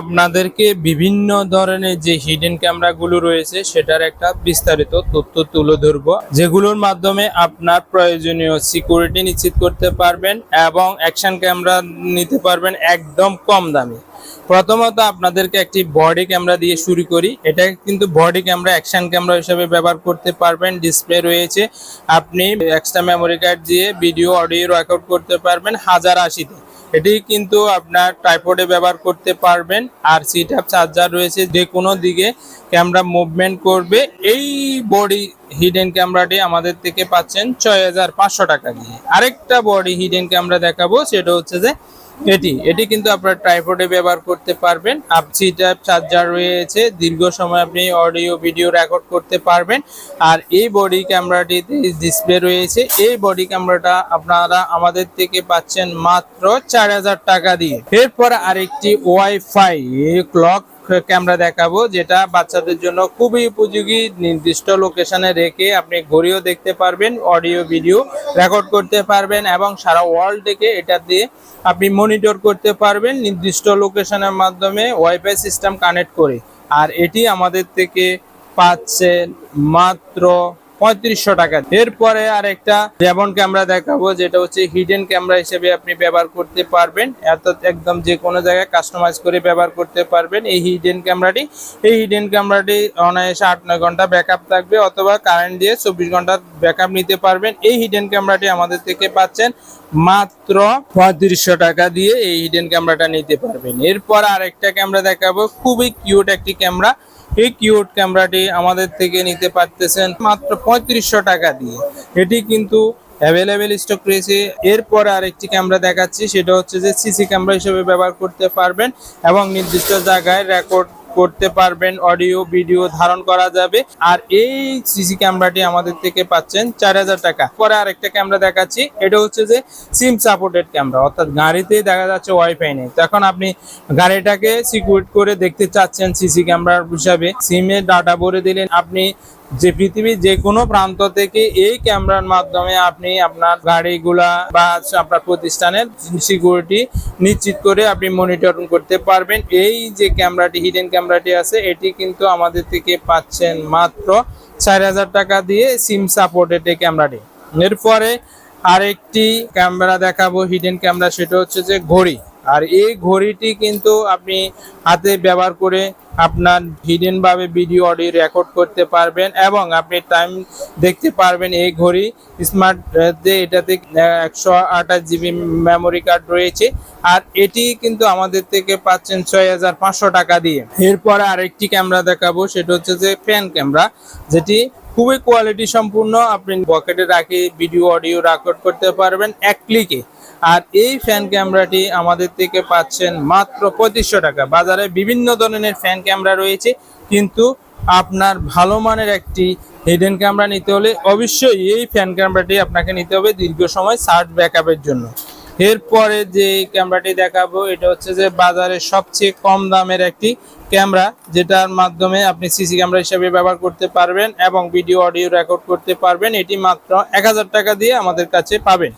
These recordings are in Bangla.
আপনাদেরকে বিভিন্ন ধরনের যে হিডেন ক্যামেরাগুলো রয়েছে, সেটার একটা বিস্তারিত তথ্য তুলে ধরবো, যেগুলোর মাধ্যমে আপনার প্রয়োজনীয় সিকিউরিটি নিশ্চিত করতে পারবেন এবং অ্যাকশন ক্যামেরা নিতে পারবেন একদম কম দামে। প্রথমত আপনাদেরকে একটি বডি ক্যামেরা দিয়ে শুরু করি। এটা কিন্তু বডি ক্যামেরা অ্যাকশন ক্যামেরা হিসেবে ব্যবহার করতে পারবেন। ডিসপ্লে রয়েছে, আপনি এক্সট্রা মেমোরি কার্ড দিয়ে ভিডিও অডিও রেকর্ড করতে পারবেন হাজার আশিতে। এটি কিন্তু আপনার ট্রাইপডে ব্যবহার করতে পারবেন, আর সিট আপ চার্জার রয়েছে, যে কোনো দিকে ক্যামেরা মুভমেন্ট করবে। এই বডি হিডেন ক্যামেরাটি আমাদের থেকে পাচ্ছেন ছয় হাজার পাঁচশো টাকা দিয়ে। আরেকটা বডি হিডেন ক্যামেরা দেখাবো, সেটা হচ্ছে যে এটি এটি কিন্তু আপনার ট্রাইপডে ব্যবহার করতে পারবেন। আপসি টাইপ চার্জার রয়েছে, দীর্ঘ সময় আপনি অডিও ভিডিও রেকর্ড করতে পারবেন। আর এই বডি ক্যামেরাটিতে ডিসপ্লে রয়েছে। এই বডি ক্যামেরাটা আপনারা আমাদের থেকে পাচ্ছেন মাত্র চার হাজার টাকা দিয়ে। এরপর আরেকটি ওয়াইফাই ক্লক ক্যামেরা দেখাবো, যেটা বাচ্চাদের জন্য খুবই উপযোগী। নির্দিষ্ট লোকেশনে রেখে আপনি ঘড়িও দেখতে পারবেন, অডিও, ভিডিও রেকর্ড করতে পারবেন এবং সারা ওয়ার্ল্ড থেকে এটা দিয়ে আপনি মনিটর করতে পারবেন নির্দিষ্ট লোকেশনের মাধ্যমে ওয়াইফাই সিস্টেম কানেক্ট করে। আর এটি আমাদের থেকে পাচ্ছেন মাত্র পঁয়ত্রিশশো টাকা। এরপরে আরেকটা যেমন ক্যামেরা দেখাবো, যেটা হচ্ছে হিডেন ক্যামেরা হিসেবে আপনি ব্যবহার করতে পারবেন। এত একদম যে কোনো জায়গায় কাস্টমাইজ করে ব্যবহার করতে পারবেন এই হিডেন ক্যামেরাটি এই হিডেন ক্যামেরাটি অনায়াসে আট, নয় ঘণ্টা ব্যাকআপ থাকবে অথবা কারেন্ট দিয়ে চব্বিশ ঘণ্টা ব্যাকআপ নিতে পারবেন। এই হিডেন ক্যামেরাটি আমাদের থেকে পাচ্ছেন মাত্র পঁয়ত্রিশশো টাকা দিয়ে এই হিডেন ক্যামেরাটা নিতে পারবেন। এরপর আরেকটা ক্যামেরা দেখাবো, খুবই কিউট একটি ক্যামেরা এই কিউট ক্যামেরাটি আমাদের থেকে নিতে পারতেছেন মাত্র পঁয়ত্রিশশো টাকা দিয়ে। এটি কিন্তু অ্যাভেলেবেল স্টক রয়েছে। এরপর আরেকটি ক্যামেরা দেখাচ্ছি, সেটা হচ্ছে যে সিসি ক্যামেরা হিসেবে ব্যবহার করতে পারবেন এবং নির্দিষ্ট জায়গায় রেকর্ড করতে পারবেন অডিও ভিডিও ধারণ করা যাবে। আর এই সিসি ক্যামেরাটি আমাদের থেকে পাচ্ছেন চার হাজার টাকা। পরে আরেকটা ক্যামেরা দেখাচ্ছি। এটা হচ্ছে যে সিম সাপোর্টেড ক্যামেরা অর্থাৎ গাড়িতে দেখা যাচ্ছে ওয়াইফাই নেই। তখন আপনি গাড়িটাকে সিকিউর করে দেখতে চাচ্ছেন সিসি ক্যামেরার হিসাবে। সিমে ডাটা ভরে দিলেন। আপনি যে পৃথিবীর যে কোনো প্রান্ত থেকে এই ক্যামেরার মাধ্যমে আপনি আপনার গাড়িগুলা বা আপনার প্রতিষ্ঠানের সিকিউরিটি নিশ্চিত করে আপনি মনিটরিং করতে পারবেন। এই যে ক্যামেরাটি হিডেন ক্যামেরাটি আছে, এটি কিন্তু আমাদের থেকে পাচ্ছেন মাত্র চার হাজার টাকা দিয়ে সিম সাপোর্টেড এই ক্যামেরাটি। এরপরে আরেকটি ক্যামেরা দেখাবো হিডেন ক্যামেরা, সেটা হচ্ছে যে ঘড়ি। আর এই ঘড়িটি কিন্তু আপনি হাতে ব্যবহার করে আপনার হিডেন ভাবে ভিডিও অডিও রেকর্ড করতে পারবেন এবং আপনি টাইম দেখতে পারবেন এই ঘড়ি স্মার্ট এটাতে একশো আঠাশ জিবি মেমোরি কার্ড রয়েছে। আর এটি কিন্তু আমাদের থেকে পাচ্ছেন ছয় হাজার পাঁচশো টাকা দিয়ে। এরপরে আরেকটি ক্যামেরা দেখাবো, সেটা হচ্ছে যে প্যান ক্যামেরা যেটি খুবই কোয়ালিটি সম্পূর্ণ। আপনি পকেটে রাখি ভিডিও অডিও রেকর্ড করতে পারবেন। এক ক্লিকে আর এই ফ্যান ক্যামেরাটি আমাদের থেকে পাচ্ছেন মাত্র পঁচিশশো টাকা। বাজারে বিভিন্ন ধরনের ফ্যান ক্যামেরা রয়েছে, কিন্তু আপনার ভালো মানের একটি হিডেন ক্যামেরা নিতে হলে অবশ্যই এই ফ্যান ক্যামেরাটি আপনাকে নিতে হবে দীর্ঘ সময় সার্চ ব্যাকআপের জন্য। এরপরে যে ক্যামেরাটি দেখাবো, এটা হচ্ছে যে বাজারে সবচেয়ে কম দামের একটি ক্যামেরা যেটার মাধ্যমে আপনি সিসি ক্যামেরা হিসেবে ব্যবহার করতে পারবেন এবং ভিডিও অডিও রেকর্ড করতে পারবেন। এটি মাত্র এক হাজার টাকা দিয়ে আমাদের কাছে পাবেন।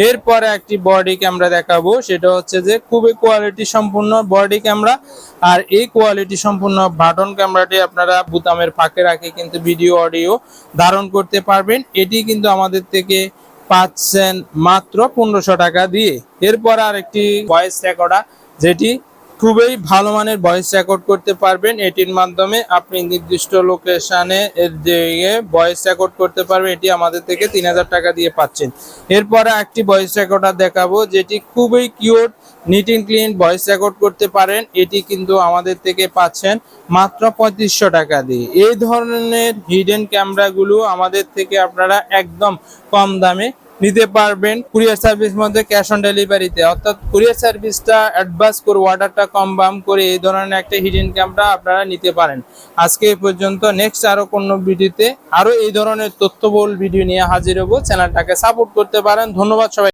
এরপরে একটি বডি ক্যামেরা দেখাবো, সেটা হচ্ছে যে খুবই কোয়ালিটি সম্পূর্ণ বডি ক্যামেরা আর এই কোয়ালিটি সম্পূর্ণ বাটন ক্যামেরাটি আপনারা বুতামের ফাঁকে রাখে কিন্তু ভিডিও অডিও ধারণ করতে পারবেন। এটি কিন্তু আমাদের থেকে পাচ্ছেন মাত্র পনেরোশো টাকা দিয়ে। এরপর আরেকটি ভয়েস রেকর্ডার যেটি খুবই ভালো মানের ভয়েস রেকর্ড করতে পারবেন। এটির মাধ্যমে আপনি নির্দিষ্ট লোকেশনে যে ভয়েস রেকর্ড করতে পারবেন, এটি আমাদের থেকে তিন হাজার টাকা দিয়ে পাচ্ছেন। এরপরে একটি ভয়েস রেকর্ডার দেখাবো, যেটি খুবই cute neat and clean voice record করতে পারেন। এটি কিন্তু আমাদের থেকে পাচ্ছেন মাত্র পঁয়ত্রিশশো টাকা দিয়ে। এই ধরনের হিডেন ক্যামেরাগুলো আমাদের থেকে আপনারা একদম কম দামে নিতে পারবেন কুরিয়ার সার্ভিস মধ্যে ক্যাশ অন ডেলিভারিতে। অর্থাৎ কুরিয়ার সার্ভিসটা অ্যাডভান্স করে, অর্ডারটা কম বাম করে এই ধরনের একটা হিডেন ক্যামেরা আপনারা নিতে পারেন। আজকে এই পর্যন্ত নেক্সট আরও কোনো ভিডিওতে আরও এই ধরনের তথ্যবহুল ভিডিও নিয়ে হাজির হব। চ্যানেলটাকে সাপোর্ট করতে পারেন। ধন্যবাদ সবাই।